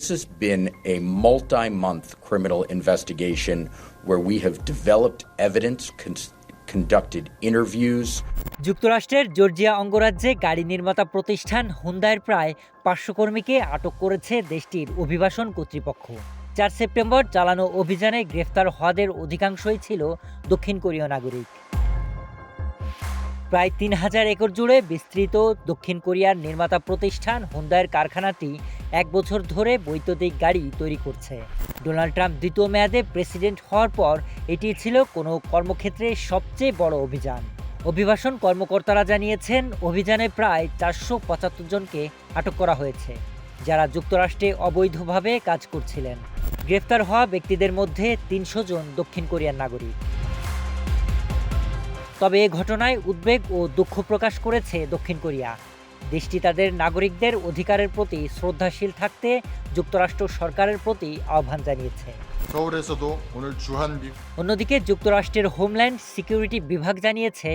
This has been a multi month criminal investigation where we have developed evidence, con- conducted interviews, যুক্তরাষ্ট্রের Georgia অঙ্গরাজ্যে গাড়ি নির্মাতা প্রতিষ্ঠান হুন্দাইয়ের প্রায় পাঁচশো কর্মীকে আটক করেছে দেশটির অভিবাসন কর্তৃপক্ষ। চার সেপ্টেম্বর চালানো অভিযানে গ্রেফতার হওয়াদের অধিকাংশই ছিল দক্ষিণ কোরীয় নাগরিক। প্রায় তিন হাজার একর জুড়ে বিস্তৃত দক্ষিণ কোরিয়ার নির্মাতা প্রতিষ্ঠান হুন্দাইয়ের কারখানাটি এক বছর ধরে বৈদ্যুতিক গাড়ি তৈরি করছে। ডোনাল্ড ট্রাম্প দ্বিতীয় মেয়াদে প্রেসিডেন্ট হওয়ার পর এটি ছিল কোনো কর্মক্ষেত্রে সবচেয়ে বড় অভিযান। অভিবাসন কর্মকর্তারা জানিয়েছেন, অভিযানে প্রায় চারশো পঁচাত্তর জনকে আটক করা হয়েছে, যারা যুক্তরাষ্ট্রে অবৈধভাবে কাজ করছিলেন। গ্রেফতার হওয়া ব্যক্তিদের মধ্যে তিনশো জন দক্ষিণ কোরিয়ার নাগরিক। তবে এ ঘটনায় উদ্বেগ ও দুঃখ প্রকাশ করেছে দক্ষিণ কোরিয়া। দেশটি তাদের নাগরিকদের অধিকারের প্রতি শ্রদ্ধাশীল থাকতে যুক্তরাষ্ট্র সরকারের প্রতি আহ্বান জানিয়েছে। অন্যদিকে যুক্তরাষ্ট্রের হোমল্যান্ড সিকিউরিটি বিভাগ জানিয়েছে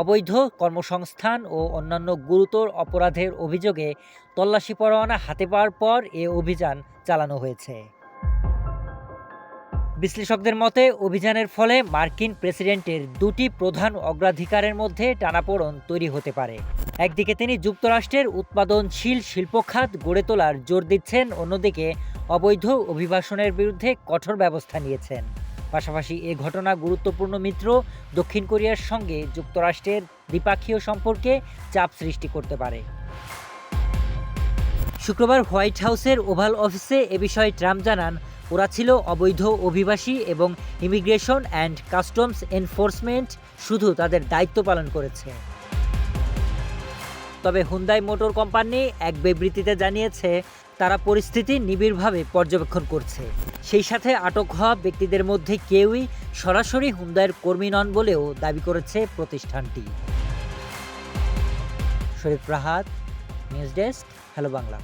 অবৈধ কর্মসংস্থান ও অন্যান্য গুরুতর অপরাধের অভিযোগে তল্লাশি পরোয়ানা হাতে পাওয়ার পর এ অভিযান চালানো হয়েছে। বিশ্লেষকদের মতে, অভিযানের ফলে মার্কিন প্রেসিডেন্টের দুটি প্রধান অগ্রাধিকারের মধ্যে টানাপোড়ন তৈরি হতে পারে। একদিকে তিনি যুক্তরাষ্ট্রের উৎপাদনশীল শিল্পখাত গড়ে তোলার জোর দিচ্ছেন, অন্যদিকে অবৈধ অভিবাসনের বিরুদ্ধে কঠোর ব্যবস্থা নিয়েছেন। পাশাপাশি এ ঘটনা গুরুত্বপূর্ণ মিত্র দক্ষিণ কোরিয়ার সঙ্গে যুক্তরাষ্ট্রের দ্বিপাক্ষীয় সম্পর্কে চাপ সৃষ্টি করতে পারে। শুক্রবার হোয়াইট হাউসের ওভাল অফিসে এ বিষয়ে ট্রাম্প জানান ওরা ছিল অবৈধ অভিবাসী এবং ইমিগ্রেশন অ্যান্ড কাস্টমস এনফোর্সমেন্ট শুধু তাদের দায়িত্ব পালন করেছে। তবে হুন্দাই মোটর কোম্পানি এক বিবৃতিতে জানিয়েছে, তারা পরিস্থিতি নিবিড়ভাবে পর্যবেক্ষণ করছে। সেই সাথে আটক হওয়া ব্যক্তিদের মধ্যে কেউই সরাসরি হুন্দাইয়ের কর্মী নন বলেও দাবি করেছে প্রতিষ্ঠানটি। Sharif Rahat news desk hello Bangla